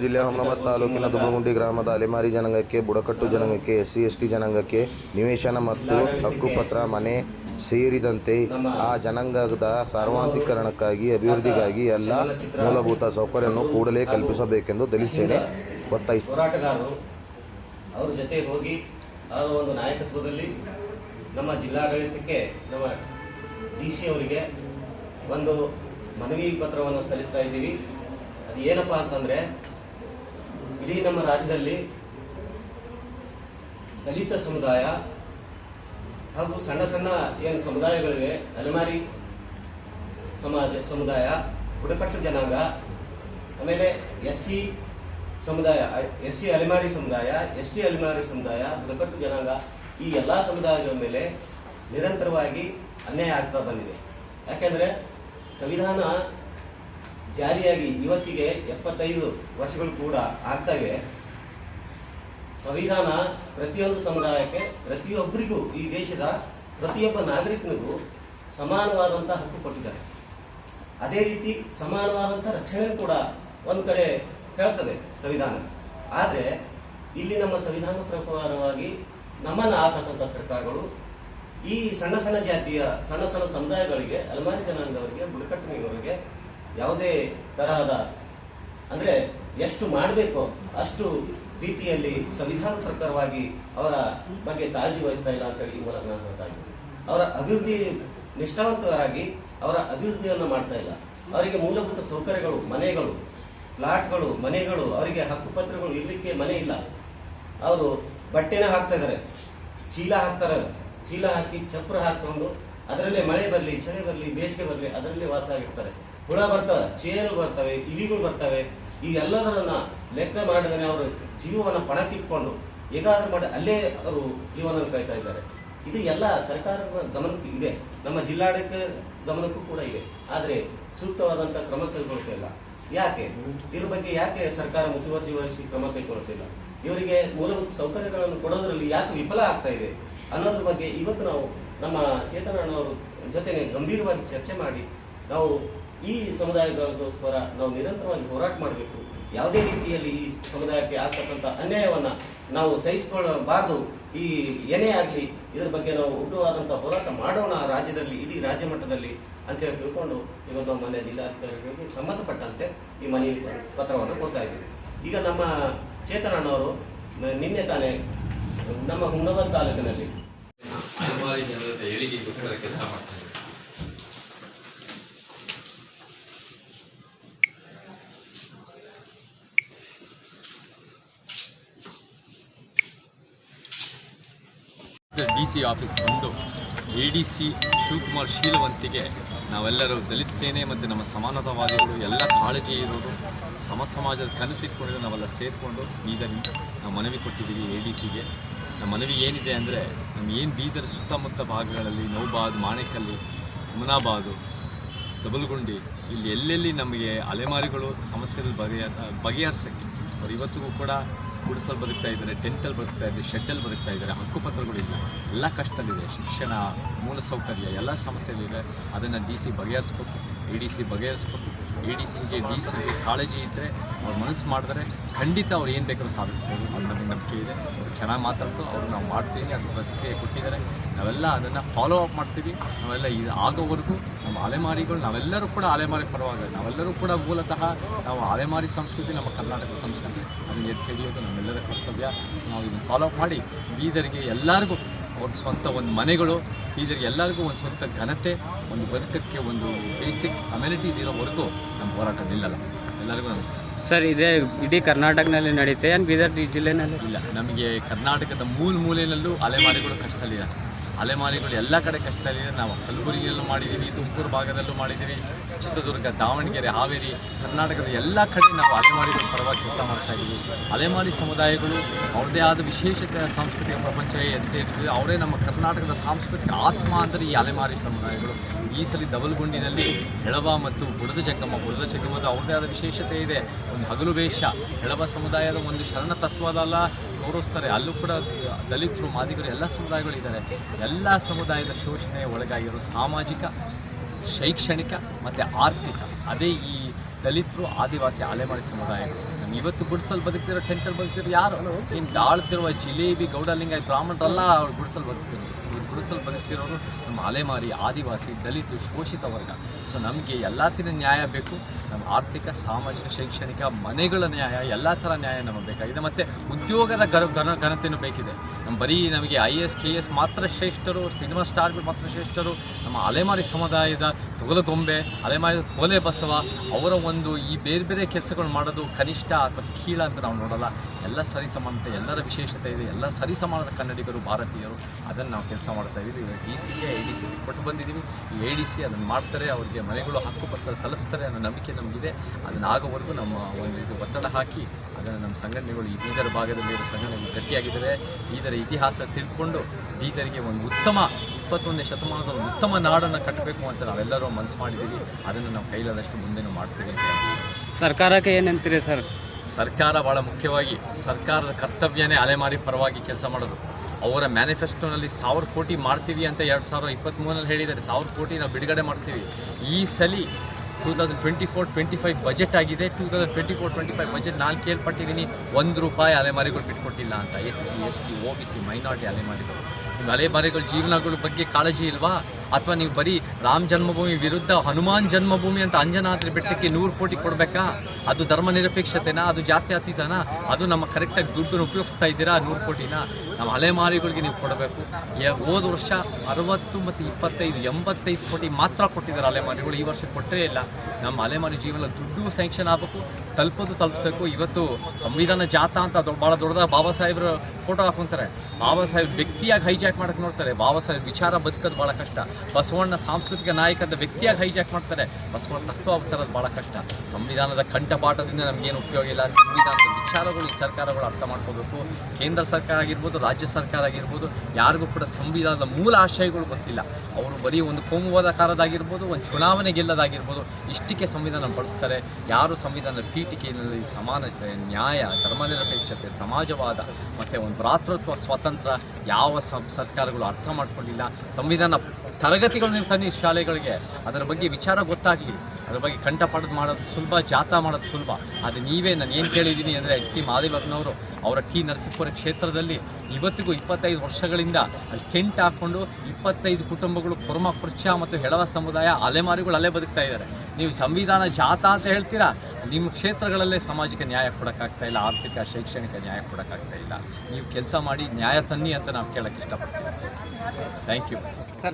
ದಾವಣಗೆರೆ ಜಿಲ್ಲೆ ಹೊಮನಾಬಾದ್ ತಾಲೂಕಿನ ದುಬ್ಬಗುಂಡಿ ಗ್ರಾಮದ ಅಲೆಮಾರಿ ಜನಾಂಗಕ್ಕೆ, ಬುಡಕಟ್ಟು ಜನಾಂಗಕ್ಕೆ ಎಸ್ ಸಿ ಜನಾಂಗಕ್ಕೆ ನಿವೇಶನ ಮತ್ತು ಹಕ್ಕುಪತ್ರ ಮನೆ ಸೇರಿದಂತೆ ಆ ಜನಾಂಗದ ಸಾರ್ವತ್ರಿಕರಣಕ್ಕಾಗಿ ಅಭಿವೃದ್ಧಿಗಾಗಿ ಎಲ್ಲ ಮೂಲಭೂತ ಸೌಕರ್ಯವನ್ನು ಕೂಡಲೇ ಕಲ್ಪಿಸಬೇಕೆಂದು ತಿಳಿಸಿದೆ ಒತ್ತಾಯಿಸಿ ಹೋರಾಟಗಾರರು, ಅವ್ರ ಜೊತೆ ಹೋಗಿ ಅವರ ಒಂದು ನಾಯಕತ್ವದಲ್ಲಿ ನಮ್ಮ ಜಿಲ್ಲಾಡಳಿತಕ್ಕೆ, ನಮ್ಮ ಡಿ ಸಿ ಅವರಿಗೆ ಒಂದು ಮನವಿ ಪತ್ರವನ್ನು ಸಲ್ಲಿಸ್ತಾ ಇದ್ದೀವಿ. ಅದು ಏನಪ್ಪಾ ಅಂತಂದ್ರೆ ಇಡೀ ನಮ್ಮ ರಾಜ್ಯದಲ್ಲಿ ದಲಿತ ಸಮುದಾಯ ಹಾಗೂ ಸಣ್ಣ ಸಣ್ಣ ಏನು ಸಮುದಾಯಗಳಿವೆ, ಅಲೆಮಾರಿ ಸಮಾಜ, ಸಮುದಾಯ, ಬುಡಕಟ್ಟು ಜನಾಂಗ, ಆಮೇಲೆ ಎಸ್ ಸಿ ಸಮುದಾಯ ಎಸ್ ಸಿ ಅಲೆಮಾರಿ ಸಮುದಾಯ ಎಸ್ ಟಿ ಅಲೆಮಾರಿ ಸಮುದಾಯ, ಬುಡಕಟ್ಟು ಜನಾಂಗ ಈ ಎಲ್ಲಾ ಸಮುದಾಯಗಳ ಮೇಲೆ ನಿರಂತರವಾಗಿ ಅನ್ಯಾಯ ಆಗ್ತಾ ಬಂದಿದೆ. ಯಾಕೆಂದ್ರೆ ಸಂವಿಧಾನ ಜಾರಿಯಾಗಿ ಇವತ್ತಿಗೆ ಎಪ್ಪತ್ತೈದು ವರ್ಷಗಳು ಕೂಡ ಆಗ್ತವೆ. ಸಂವಿಧಾನ ಪ್ರತಿಯೊಂದು ಸಮುದಾಯಕ್ಕೆ, ಪ್ರತಿಯೊಬ್ಬರಿಗೂ ಈ ದೇಶದ ಪ್ರತಿಯೊಬ್ಬ ನಾಗರಿಕನಿಗೂ ಸಮಾನವಾದಂತಹ ಹಕ್ಕು ಕೊಟ್ಟಿದ್ದಾರೆ. ಅದೇ ರೀತಿ ಸಮಾನವಾದಂಥ ರಕ್ಷಣೆ ಕೂಡ ಒಂದು ಕಡೆ ಹೇಳ್ತದೆ ಸಂವಿಧಾನ. ಆದರೆ ಇಲ್ಲಿ ನಮ್ಮ ಸಂವಿಧಾನ ಪ್ರಕಾರವಾಗಿ ನಮ್ಮನ್ನು ಆತಕ್ಕಂಥ ಸರ್ಕಾರಗಳು ಈ ಸಣ್ಣ ಸಣ್ಣ ಜಾತಿಯ, ಸಣ್ಣ ಸಣ್ಣ ಸಮುದಾಯಗಳಿಗೆ, ಅಲಮಾರಿ ಜನಾಂಗದವರಿಗೆ, ಬುಡಕಟ್ಟಿನವರಿಗೆ ಯಾವುದೇ ತರಹದ, ಅಂದ್ರೆ ಎಷ್ಟು ಮಾಡಬೇಕು, ಅಷ್ಟು ರೀತಿಯಲ್ಲಿ ಸಂವಿಧಾನ ಪ್ರಕಾರವಾಗಿ ಅವರ ಬಗ್ಗೆ ಕಾಳಜಿ ವಹಿಸ್ತಾ ಇಲ್ಲ ಅಂತ ಹೇಳಿ ಈ ಮೂಲಕ ನಾನು ಹೇಳ್ತಾ ಅವರ ಅಭಿವೃದ್ಧಿ ನಿಷ್ಠಾವಂತರಾಗಿ ಅವರ ಅಭಿವೃದ್ಧಿಯನ್ನು ಮಾಡ್ತಾ ಇಲ್ಲ. ಅವರಿಗೆ ಮೂಲಭೂತ ಸೌಕರ್ಯಗಳು, ಮನೆಗಳು ಪ್ಲಾಟ್ಗಳು ಮನೆಗಳು, ಅವರಿಗೆ ಹಕ್ಕುಪತ್ರಗಳು ಇರಲಿಕ್ಕೆ ಮನೆ ಇಲ್ಲ. ಅವರು ಬಟ್ಟೆನ ಹಾಕ್ತಾ ಇದ್ದಾರೆ. ಚೀಲ ಹಾಕ್ತಾರೆ. ಚೀಲ ಹಾಕಿ ಚಪ್ರ ಹಾಕೊಂಡು ಅದರಲ್ಲೇ ಮಳೆ ಬರಲಿ, ಚಳಿ ಬರಲಿ, ಬೇಸಿಗೆ ಬರಲಿ, ಅದರಲ್ಲೇ ವಾಸ ಆಗಿರ್ತಾರೆ. ಹುಳ ಬರ್ತವೆ, ಚೇರು ಬರ್ತವೆ, ಇಲಿಗಳು ಬರ್ತವೆ, ಈ ಎಲ್ಲದರನ್ನ ಲೆಕ್ಕ ಮಾಡಿದರೆ ಅವರು ಜೀವವನ್ನು ಪಣಕ್ಕಿಟ್ಕೊಂಡು ಹೇಗಾದ್ರೂ ಮಾಡಿ ಅಲ್ಲೇ ಅವರು ಜೀವನ ಕಾಯ್ತಾ ಇದ್ದಾರೆ. ಇದು ಎಲ್ಲ ಸರ್ಕಾರದ ಗಮನಕ್ಕೂ ಇದೆ. ನಮ್ಮ ಜಿಲ್ಲಾಡಳಿತ ಗಮನಕ್ಕೂ ಕೂಡ ಇದೆ. ಆದರೆ ಸೂಕ್ತವಾದಂಥ ಕ್ರಮ ಕೈಗೊಳ್ತಿಲ್ಲ ಯಾಕೆ? ಇದ್ರ ಬಗ್ಗೆ ಯಾಕೆ ಸರ್ಕಾರ ಮುತುವರ್ಜಿ ವಹಿಸಿ ಕ್ರಮ ಕೈಗೊಳ್ಳುತ್ತಿಲ್ಲ? ಇವರಿಗೆ ಮೂಲಭೂತ ಸೌಕರ್ಯಗಳನ್ನು ಕೊಡೋದ್ರಲ್ಲಿ ಯಾಕೆ ವಿಫಲ ಆಗ್ತಾ ಇದೆ? ಅನ್ನೋದ್ರ ಬಗ್ಗೆ ಇವತ್ತು ನಾವು ನಮ್ಮ ಚೇತನ ಅಣ್ಣವರು ಜೊತೆ ಗಂಭೀರವಾಗಿ ಚರ್ಚೆ ಮಾಡಿ ನಾವು ಈ ಸಮುದಾಯಗಳಿಗೋಸ್ಕರ ನಾವು ನಿರಂತರವಾಗಿ ಹೋರಾಟ ಮಾಡಬೇಕು. ಯಾವುದೇ ರೀತಿಯಲ್ಲಿ ಈ ಸಮುದಾಯಕ್ಕೆ ಆಗ್ತಕ್ಕಂಥ ಅನ್ಯಾಯವನ್ನ ನಾವು ಸಹಿಸಿಕೊಳ್ಳಬಾರದು. ಈ ಏನೇ ಆಗಲಿ ಇದ್ರ ಬಗ್ಗೆ ನಾವು ಉಗ್ರವಾದಂಥ ಹೋರಾಟ ಮಾಡೋಣ ರಾಜ್ಯದಲ್ಲಿ, ಇಡೀ ರಾಜ್ಯ ಮಟ್ಟದಲ್ಲಿ ಅಂತ ಹೇಳಿ ತಿಳ್ಕೊಂಡು ಇವತ್ತು ಮನೆ ಜಿಲ್ಲಾಧಿಕಾರಿಗಳಿಗೆ ಸಂಬಂಧಪಟ್ಟಂತೆ ಈ ಮನವಿ ಪತ್ರವನ್ನು ಕೊಡ್ತಾ ಇದ್ದೀವಿ. ಈಗ ನಮ್ಮ ಚೇತನ ನಿನ್ನೆ ತಾನೇ ನಮ್ಮ ಹುಣಬದ್ ತಾಲೂಕಿನಲ್ಲಿ ಕೆಲಸ ಮಾಡ್ತಾ ಇದ್ದಾರೆ ಡಿ ಸಿ ಆಫೀಸ್ ಬಂದು ಎ ಡಿ ಸಿ ಶಿವಕುಮಾರ್ ಶೀಲವಂತಿಗೆ ನಾವೆಲ್ಲರೂ ದಲಿತ ಸೇನೆ ಮತ್ತು ನಮ್ಮ ಸಮಾನತಾವಾದಿಗಳು ಎಲ್ಲ ಕಾಳಜಿ ಇರೋದು ಸಮ ಸಮಾಜದ ಕನಸಿಟ್ಕೊಂಡಿದ್ದು ನಾವೆಲ್ಲ ಸೇರಿಕೊಂಡು ಈಗ ನಾವು ಮನವಿ ಕೊಟ್ಟಿದ್ದೀವಿ ಎ ಡಿ ಸಿಗೆ ನಮ್ಮ ಮನವಿ ಏನಿದೆ ಅಂದರೆ ನಮ್ಮ ಏನು ಬೀದರ್ ಸುತ್ತಮುತ್ತ ಭಾಗಗಳಲ್ಲಿ ನೌಬಾದ್, ಮಾಣೆಕಲ್ಲಿ ಮುನಾಬಾದು ದಬಲ್ಗುಂಡಿ, ಇಲ್ಲಿ ಎಲ್ಲೆಲ್ಲಿ ನಮಗೆ ಅಲೆಮಾರಿಗಳು ಸಮಸ್ಯೆಗಳು ಬಗೆಹ ಬಗೆಹರಿಸೋಕ್ಕೆ, ಅವ್ರು ಇವತ್ತಿಗೂ ಕೂಡ ಗುಡಿಸಲು ಬದುಕ್ತಾ ಇದ್ದಾರೆ ಟೆಂಟಲ್ಲಿ ಬದುಕ್ತಾ ಇದ್ದಾರೆ ಶೆಡ್ಡಲ್ಲಿ ಬದುಕ್ತಾ ಇದ್ದಾರೆ ಹಕ್ಕುಪತ್ರಗಳಿಲ್ಲ ಎಲ್ಲ ಕಷ್ಟದಲ್ಲಿದೆ, ಶಿಕ್ಷಣ, ಮೂಲಸೌಕರ್ಯ, ಎಲ್ಲ ಸಮಸ್ಯೆಗಳಿದೆ. ಅದನ್ನು ಡಿ ಸಿ ಬಗೆಹರಿಸ್ಬೇಕು ಎ ಡಿ ಸಿ ಬಗೆಹರಿಸ್ಬೇಕು ಎ ಡಿ ಸಿಗೆ ಡಿ ಸಿಗೆ ಕಾಳಜಿ ಇದ್ದರೆ ಅವ್ರು ಮನಸ್ಸು ಮಾಡಿದ್ರೆ ಖಂಡಿತ ಅವ್ರು ಏನು ಬೇಕಾದ್ರೂ ಸಾಧಿಸ್ಬೋದು. ನಮಗೆ ನಂಬಿಕೆ ಇದೆ. ಅವ್ರು ಚೆನ್ನಾಗಿ ಮಾತಾಡ್ತು, ಅವ್ರು ನಾವು ಮಾಡ್ತೀವಿ, ಅದು ಪ್ರತಿಕ್ರಿಯೆ ಕೊಟ್ಟಿದ್ದಾರೆ. ನಾವೆಲ್ಲ ಅದನ್ನು ಫಾಲೋ ಅಪ್ ಮಾಡ್ತೀವಿ. ನಾವೆಲ್ಲ ಇದು ಆಗೋವರೆಗೂ ನಮ್ಮ ಅಲೆಮಾರಿಗಳು, ನಾವೆಲ್ಲರೂ ಕೂಡ ಅಲೆಮಾರಿ ಪರವಾಗಿ, ನಾವೆಲ್ಲರೂ ಕೂಡ ಮೂಲತಃ ನಾವು ಅಲೆಮಾರಿ ಸಂಸ್ಕೃತಿ, ನಮ್ಮ ಕರ್ನಾಟಕದ ಸಂಸ್ಕೃತಿ, ಅದನ್ನು ಎತ್ತಿ ಹಿಡಿಯೋದು ನಮ್ಮೆಲ್ಲರ ಕರ್ತವ್ಯ. ನಾವು ಇದನ್ನು ಫಾಲೋ ಅಪ್ ಮಾಡಿ, ಬೀದರಿಗೆ ಎಲ್ಲರಿಗೂ ಅವ್ರ ಸ್ವಂತ ಒಂದು ಮನೆಗಳು ಇದರ ಎಲ್ಲರಿಗೂ ಒಂದು ಸ್ವಂತ ಘನತೆ ಒಂದು ಬದುಕಕ್ಕೆ ಒಂದು ಬೇಸಿಕ್ ಅಮ್ಯುನಿಟೀಸ್ ಇರೋವರೆಗೂ ನಮ್ಮ ಹೋರಾಟ ನಿಲ್ಲಲ್ಲ. ಎಲ್ಲರಿಗೂ ನಮಸ್ಕಾರ. ಸರ್ ಇದೇ ಇಡೀ ಕರ್ನಾಟಕದಲ್ಲಿ ನಡೆಯುತ್ತೆ ಏನು ಬೀದರ್ ಜಿಲ್ಲೆನಲ್ಲಿ? ಇಲ್ಲ ನಮಗೆ ಕರ್ನಾಟಕದ ಮೂಲ ಮೂಲೆಯಲ್ಲೂ ಅಲೆಮಾರಿಗಳು ಕಷ್ಟದಲ್ಲಿದ್ದಾರೆ. ಅಲೆಮಾರಿಗಳು ಎಲ್ಲ ಕಡೆ ಕಷ್ಟದಲ್ಲಿದೆ. ನಾವು ಕಲಬುರಗಿಯಲ್ಲೂ ಮಾಡಿದ್ದೀವಿ ತುಮಕೂರು ಭಾಗದಲ್ಲೂ ಮಾಡಿದ್ದೀವಿ ಚಿತ್ರದುರ್ಗ, ದಾವಣಗೆರೆ, ಹಾವೇರಿ, ಕರ್ನಾಟಕದ ಎಲ್ಲ ಕಡೆ ನಾವು ಅಲೆಮಾರಿಗಳ ಪರವಾಗಿ ಕೆಲಸ ಮಾಡ್ತಾ ಇದ್ದೀವಿ. ಅಲೆಮಾರಿ ಸಮುದಾಯಗಳು ಅವ್ರದೇ ಆದ ವಿಶೇಷತೆ ಸಾಂಸ್ಕೃತಿಕ ಪ್ರಪಂಚ ಎಂತ ಇರ್ತದೆ, ಅವರೇ ನಮ್ಮ ಕರ್ನಾಟಕದ ಸಾಂಸ್ಕೃತಿಕ ಆತ್ಮ ಅಂದರೆ ಈ ಅಲೆಮಾರಿ ಸಮುದಾಯಗಳು. ಈ ಸಲ ದಬಲ್ಗುಂಡಿನಲ್ಲಿ ಹೆಳವ ಮತ್ತು ಬುಡದ ಜಂಗಮ ಬುಡದ ಜಂಗಮದ ಅವ್ರದೇ ಆದ ವಿಶೇಷತೆ ಇದೆ. ಒಂದು ಹಗಲು ವೇಷ, ಹೆಳವ ಸಮುದಾಯದ ಒಂದು ಶರಣ ತತ್ವದಲ್ಲ ಗೌರವಿಸ್ತಾರೆ ಅಲ್ಲೂ ಕೂಡ ದಲಿತರು, ಮಾದಿಗರು ಎಲ್ಲ ಸಮುದಾಯಗಳಿದ್ದಾರೆ. ಎಲ್ಲ ಸಮುದಾಯದ ಶೋಷಣೆ ಒಳಗಾಗಿರೋ ಸಾಮಾಜಿಕ, ಶೈಕ್ಷಣಿಕ ಮತ್ತು ಆರ್ಥಿಕ ಅದೇ ಈ ದಲಿತರು, ಆದಿವಾಸಿ ಅಲೆಮಾರಿ ಸಮುದಾಯಗಳು. ಇವತ್ತು ಗುಡಿಸಲ್ ಬದುಕ್ತಿರೋ ಟೆಂಟಲ್ಲಿ ಬದುಕ್ತಿರೋ ಯಾರು? ಇನ್ನು ಆಳ್ತಿರುವ ಜಿಲೇಬಿ ಗೌಡಲಿಂಗ ಬ್ರಾಹ್ಮಣರಲ್ಲ ಅವ್ರು ಗುಡಿಸಲ್ ಬದುಕ್ತಿರೋ ಇವ್ರು ಗುಡಿಸಲ್ ಬದುಕ್ತಿರೋರು ನಮ್ಮ ಅಲೆಮಾರಿ ಆದಿವಾಸಿ ದಲಿತ ಶೋಷಿತ ವರ್ಗ. ಸೊ ನಮಗೆ ಎಲ್ಲ ಥರ ನ್ಯಾಯ ಬೇಕು. ನಮ್ಮ ಆರ್ಥಿಕ ಸಾಮಾಜಿಕ ಶೈಕ್ಷಣಿಕ ಮನೆಗಳ ನ್ಯಾಯ ಎಲ್ಲ ಥರ ನ್ಯಾಯ ನಮಗೆ ಬೇಕಾಗಿದೆ. ಮತ್ತು ಉದ್ಯೋಗದ ಘನ ಘನತೆಯೂ ಬೇಕಿದೆ. ಬರೀ ನಮಗೆ ಐ ಎಸ್ ಕೆ ಎಸ್ ಮಾತ್ರ ಶ್ರೇಷ್ಠರು, ಸಿನಿಮಾ ಸ್ಟಾರ್ಗಳು ಮಾತ್ರ ಶ್ರೇಷ್ಠರು, ನಮ್ಮ ಅಲೆಮಾರಿ ಸಮುದಾಯದ ತೊಗಲಗೊಂಬೆ, ಅಲೆಮಾರಿ ಕೋಲೆ ಬಸವ, ಅವರ ಒಂದು ಈ ಬೇರೆ ಬೇರೆ ಕೆಲಸಗಳು ಮಾಡೋದು ಕನಿಷ್ಠ ಅಥವಾ ಕೀಳ ಅಂತ ನಾವು ನೋಡಲ್ಲ. ಎಲ್ಲ ಸರಿಸಮಾನತೆ ಎಲ್ಲರ ವಿಶೇಷತೆ ಇದೆ. ಎಲ್ಲ ಸರಿಸಮಾನದ ಕನ್ನಡಿಗರು, ಭಾರತೀಯರು ಅದನ್ನು ನಾವು ಕೆಲಸ ಮಾಡ್ತಾ ಇದ್ದೀವಿ ಇವಾಗ ಡಿ ಸಿಗೆ ಎ ಡಿ ಸಿ ಕೊಟ್ಟು ಬಂದಿದ್ದೀವಿ ಈ ಎ ಡಿ ಸಿ ಅದನ್ನು ಮಾಡ್ತಾರೆ, ಅವರಿಗೆ ಮನೆಗಳು ಹಕ್ಕುಪತ್ರ ತಲುಪಿಸ್ತಾರೆ ಅನ್ನೋ ನಂಬಿಕೆ ನಮಗಿದೆ. ಅದನ್ನು ಆಗೋವರೆಗೂ ನಮ್ಮ ಒಂದು ಇದು ಒತ್ತಡ ಹಾಕಿ ಅದನ್ನು ನಮ್ಮ ಸಂಘಟನೆಗಳು ಈ ಬೀದರ್ ಭಾಗದಲ್ಲಿರೋ ಸಂಘಟನೆಗಳು ಗಟ್ಟಿಯಾಗಿದ್ದಾರೆ ಬೀದರ ಇತಿಹಾಸ ತಿಳ್ಕೊಂಡು ಬೀದರಿಗೆ ಒಂದು ಉತ್ತಮ, ಇಪ್ಪತ್ತೊಂದನೇ ಶತಮಾನದ ಒಂದು ಉತ್ತಮ ನಾಡನ್ನು ಕಟ್ಟಬೇಕು ಅಂತ ನಾವೆಲ್ಲರೂ ಮನಸ್ಸು ಮಾಡಿದ್ದೀವಿ. ಅದನ್ನು ನಾವು ಕೈಲಾದಷ್ಟು ಮುಂದೆನೂ ಮಾಡ್ತೀವಿ ಅಂತ ಸರ್ಕಾರಕ್ಕೆ ಏನಂತೀರಿ ಸರ್? ಸರ್ಕಾರ ಭಾಳ ಮುಖ್ಯವಾಗಿ ಸರ್ಕಾರದ ಕರ್ತವ್ಯನೇ ಅಲೆಮಾರಿ ಪರವಾಗಿ ಕೆಲಸ ಮಾಡೋದು. ಅವರ ಮ್ಯಾನಿಫೆಸ್ಟೋನಲ್ಲಿ ಸಾವಿರ ಕೋಟಿ ಮಾಡ್ತೀವಿ ಅಂತ ಎರಡು ಸಾವಿರದ ಇಪ್ಪತ್ತ್ಮೂರಲ್ಲಿ ಹೇಳಿದ್ದಾರೆ. ಸಾವಿರ ಕೋಟಿ ನಾವು ಬಿಡುಗಡೆ ಮಾಡ್ತೀವಿ. ಈ ಸಲ two thousand twenty four twenty five budget ಆಗಿದೆ. Two thousand twenty four twenty five budget ನಾನು ಕೇಳ್ಪಟ್ಟಿದ್ದೀನಿ. ಒಂದು ರೂಪಾಯಿ ಅಲೆಮಾರಿಗಳು ಬಿಟ್ಕೊಟ್ಟಿಲ್ಲ ಅಂತ. S C S T O B C, minority ಅಲೆಮಾರಿಗಳು. ನಿಮ್ಮ ಅಲೆಮಾರಿಗಳ ಜೀವನಗಳ ಬಗ್ಗೆ ಕಾಳಜಿ ಇಲ್ವಾ? ಅಥವಾ ನೀವು ಬರೀ ರಾಮ ಜನ್ಮಭೂಮಿ ವಿರುದ್ಧ ಹನುಮಾನ್ ಜನ್ಮಭೂಮಿ ಅಂತ ಅಂಜನಾದ್ರಿ ಬೆಟ್ಟಕ್ಕೆ ನೂರು ಕೋಟಿ ಕೊಡಬೇಕಾ? ಅದು ಧರ್ಮ ನಿರಪೇಕ್ಷತೆನಾ ಅದು ಜಾತ್ಯತೀತನಾ? ಅದು ನಮ್ಮ ಕರೆಕ್ಟಾಗಿ ದುಡ್ಡನ್ನು ಉಪಯೋಗಿಸ್ತಾ ಇದ್ದೀರಾ ನೂರು ಕೋಟಿನ? ನಮ್ಮ ಅಲೆಮಾರಿಗಳಿಗೆ ನೀವು ಕೊಡಬೇಕು. ಹೋದ ವರ್ಷ ಅರವತ್ತು ಮತ್ತು ಇಪ್ಪತ್ತೈದು, ಎಂಬತ್ತೈದು ಕೋಟಿ ಮಾತ್ರ ಕೊಟ್ಟಿದ್ದಾರೆ ಅಲೆಮಾರಿಗಳು. ಈ ವರ್ಷ ಕೊಟ್ಟೇ ಇಲ್ಲ. ನಮ್ಮ ಅಲೆಮಾರಿ ಜೀವನ ದುಡ್ಡು ಸ್ಯಾಂಕ್ಷನ್ ಆಗಬೇಕು, ತಲುಪೋದು ತಲುಪಿಸ್ಬೇಕು. ಇವತ್ತು ಸಂವಿಧಾನ ಜಾಥಾ ಅಂತ ಭಾಳ ದೊಡ್ಡ ಬಾಬಾ ಸಾಹೇಬ್ರ ಫೋಟೋ ಹಾಕೊಂತಾರೆ ಬಾಬಾ ಸಾಹೇಬ್ ವ್ಯಕ್ತಿಯಾಗಿ ಹೈಜಾಕ್ ಮಾಡಕ್ಕೆ ನೋಡ್ತಾರೆ. ಬಾಬಾ ಸಾಹೇಬ್ ವಿಚಾರ ಬದುಕೋದು ಭಾಳ ಕಷ್ಟ. ಬಸವಣ್ಣ ಸಾಂಸ್ಕೃತಿಕ ನಾಯಕದ ವ್ಯಕ್ತಿಯಾಗಿ ಹೈಜಾಕ್ ಮಾಡ್ತಾರೆ. ಬಸವಣ್ಣ ತತ್ವ ತರೋದು ಭಾಳ ಕಷ್ಟ. ಸಂವಿಧಾನದ ಕಂಠಪಾಠದಿಂದ ನಮಗೇನು ಉಪಯೋಗ ಇಲ್ಲ. ಸಂವಿಧಾನದ ವಿಚಾರಗಳು ಈ ಸರ್ಕಾರಗಳು ಅರ್ಥ ಮಾಡ್ಕೋಬೇಕು. ಕೇಂದ್ರ ಸರ್ಕಾರ ಆಗಿರ್ಬೋದು, ರಾಜ್ಯ ಸರ್ಕಾರ ಆಗಿರ್ಬೋದು, ಯಾರಿಗೂ ಕೂಡ ಸಂವಿಧಾನದ ಮೂಲ ಆಶಯಗಳು ಗೊತ್ತಿಲ್ಲ. ಅವರು ಬರೀ ಒಂದು ಕೋಮುವಾದ ಕಾರದಾಗಿರ್ಬೋದು ಒಂದು ಚುನಾವಣೆ ಗೆಲ್ಲದಾಗಿರ್ಬೋದು, ಇಷ್ಟಕ್ಕೆ ಸಂವಿಧಾನ ಬಳಸ್ತಾರೆ. ಯಾರು ಸಂವಿಧಾನದ ಪೀಠಿಕೆಯಲ್ಲಿ ಸಮಾನತೆ ನ್ಯಾಯ ಧರ್ಮನಿರಪೇಕ್ಷತೆ ಸಮಾಜವಾದ ಮತ್ತು ಒಂದು ಭ್ರಾತೃತ್ವ, ಸ್ವಾತಂತ್ರ್ಯ ಯಾವ ಸರ್ಕಾರಗಳು ಅರ್ಥ ಮಾಡ್ಕೊಂಡಿಲ್ಲ. ಸಂವಿಧಾನ ತರಗತಿಗಳನ್ನ ತನ್ನ ಶಾಲೆಗಳಿಗೆ, ಅದರ ಬಗ್ಗೆ ವಿಚಾರ ಗೊತ್ತಾಗಲಿ ಅದ್ರ ಬಗ್ಗೆ ಕಂಠಪಾಠದ ಮಾಡೋದು ಸುಲಭ, ಜಾಥಾ ಮಾಡೋದು ಸುಲಭ. ಅದು ನೀವೇ, ನಾನು ಏನು ಕೇಳಿದ್ದೀನಿ ಅಂದರೆ ಎಚ್ ಸಿ ಮಾದೇವಪ್ಪನವರು ಅವರ ಟಿ ನರಸೀಪುರ ಕ್ಷೇತ್ರದಲ್ಲಿ ಇವತ್ತಿಗೂ ಇಪ್ಪತ್ತೈದು ವರ್ಷಗಳಿಂದ ಟೆಂಟ್ ಹಾಕ್ಕೊಂಡು ಇಪ್ಪತ್ತೈದು ಕುಟುಂಬಗಳು ಕುರ್ಮ, ಕುರ್ಚ ಮತ್ತು ಹೆಳವ ಸಮುದಾಯ ಅಲೆಮಾರಿಗಳು ಅಲ್ಲೇ ಬದುಕ್ತಾ ಇದ್ದಾರೆ. ನೀವು ಸಂವಿಧಾನ ಜಾತ ಅಂತ ಹೇಳ್ತೀರಾ? ನಿಮ್ಮ ಕ್ಷೇತ್ರಗಳಲ್ಲೇ ಸಾಮಾಜಿಕ ನ್ಯಾಯ ಕೊಡೋಕ್ಕಾಗ್ತಾ ಇಲ್ಲ, ಆರ್ಥಿಕ, ಶೈಕ್ಷಣಿಕ ನ್ಯಾಯ ಕೊಡೋಕ್ಕಾಗ್ತಾ ಇಲ್ಲ. ನೀವು ಕೆಲಸ ಮಾಡಿ, ನ್ಯಾಯ ತನ್ನಿ ಅಂತ ನಾವು ಕೇಳೋಕ್ಕೆ ಇಷ್ಟಪಡ್ತೀವಿ. Thank you